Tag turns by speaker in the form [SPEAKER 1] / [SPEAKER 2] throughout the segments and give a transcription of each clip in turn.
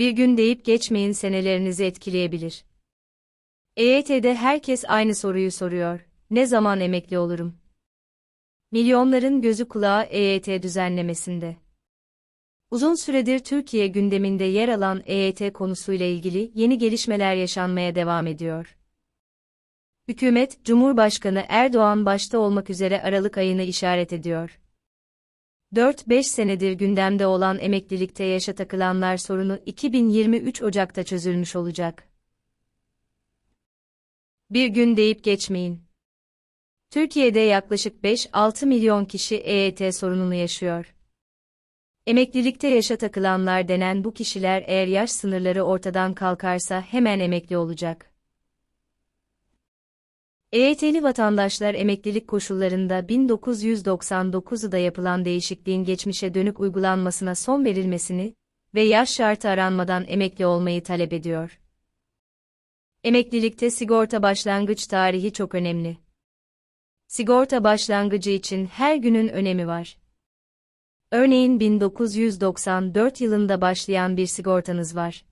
[SPEAKER 1] Bir gün deyip geçmeyin senelerinizi etkileyebilir. EYT'de herkes aynı soruyu soruyor. Ne zaman emekli olurum? Milyonların gözü kulağı EYT düzenlemesinde. Uzun süredir Türkiye gündeminde yer alan EYT konusuyla ilgili yeni gelişmeler yaşanmaya devam ediyor. Hükümet, Cumhurbaşkanı Erdoğan başta olmak üzere Aralık ayını işaret ediyor. 4-5 senedir gündemde olan emeklilikte yaşa takılanlar sorunu 2023 Ocak'ta çözülmüş olacak. Bir gün deyip geçmeyin. Türkiye'de yaklaşık 5-6 milyon kişi EYT sorununu yaşıyor. Emeklilikte yaşa takılanlar denen bu kişiler eğer yaş sınırları ortadan kalkarsa hemen emekli olacak. EYT'li vatandaşlar emeklilik koşullarında 1999'da yapılan değişikliğin geçmişe dönük uygulanmasına son verilmesini ve yaş şartı aranmadan emekli olmayı talep ediyor. Emeklilikte sigorta başlangıç tarihi çok önemli. Sigorta başlangıcı için her günün önemi var. Örneğin 1994 yılında başlayan bir sigortanız var.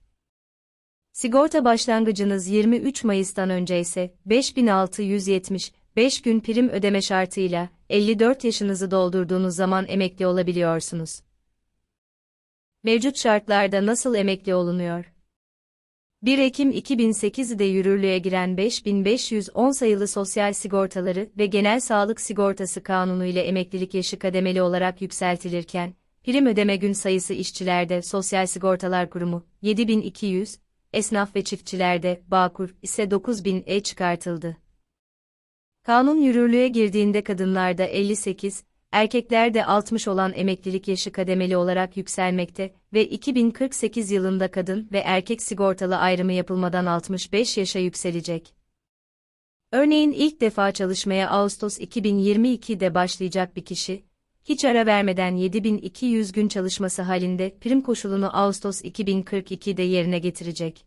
[SPEAKER 1] Sigorta başlangıcınız 23 Mayıs'tan önce ise 5675 gün prim ödeme şartıyla 54 yaşınızı doldurduğunuz zaman emekli olabiliyorsunuz. Mevcut şartlarda nasıl emekli olunuyor? 1 Ekim 2008'de yürürlüğe giren 5510 sayılı Sosyal Sigortaları ve Genel Sağlık Sigortası Kanunu ile emeklilik yaşı kademeli olarak yükseltilirken, prim ödeme gün sayısı işçilerde Sosyal Sigortalar Kurumu 7200, esnaf ve çiftçilerde Bağkur ise 9000'e çıkartıldı. Kanun yürürlüğe girdiğinde kadınlarda 58, erkeklerde 60 olan emeklilik yaşı kademeli olarak yükselmekte ve 2048 yılında kadın ve erkek sigortalı ayrımı yapılmadan 65 yaşa yükselecek. Örneğin ilk defa çalışmaya Ağustos 2022'de başlayacak bir kişi, hiç ara vermeden 7200 gün çalışması halinde prim koşulunu Ağustos 2042'de yerine getirecek.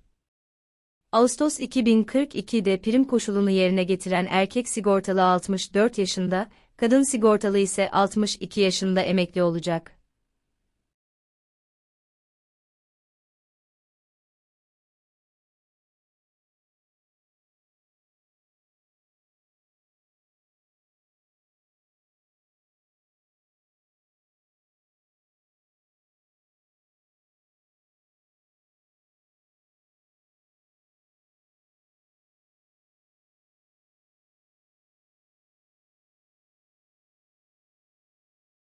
[SPEAKER 1] Ağustos 2042'de prim koşulunu yerine getiren erkek sigortalı 64 yaşında, kadın sigortalı ise 62 yaşında emekli olacak.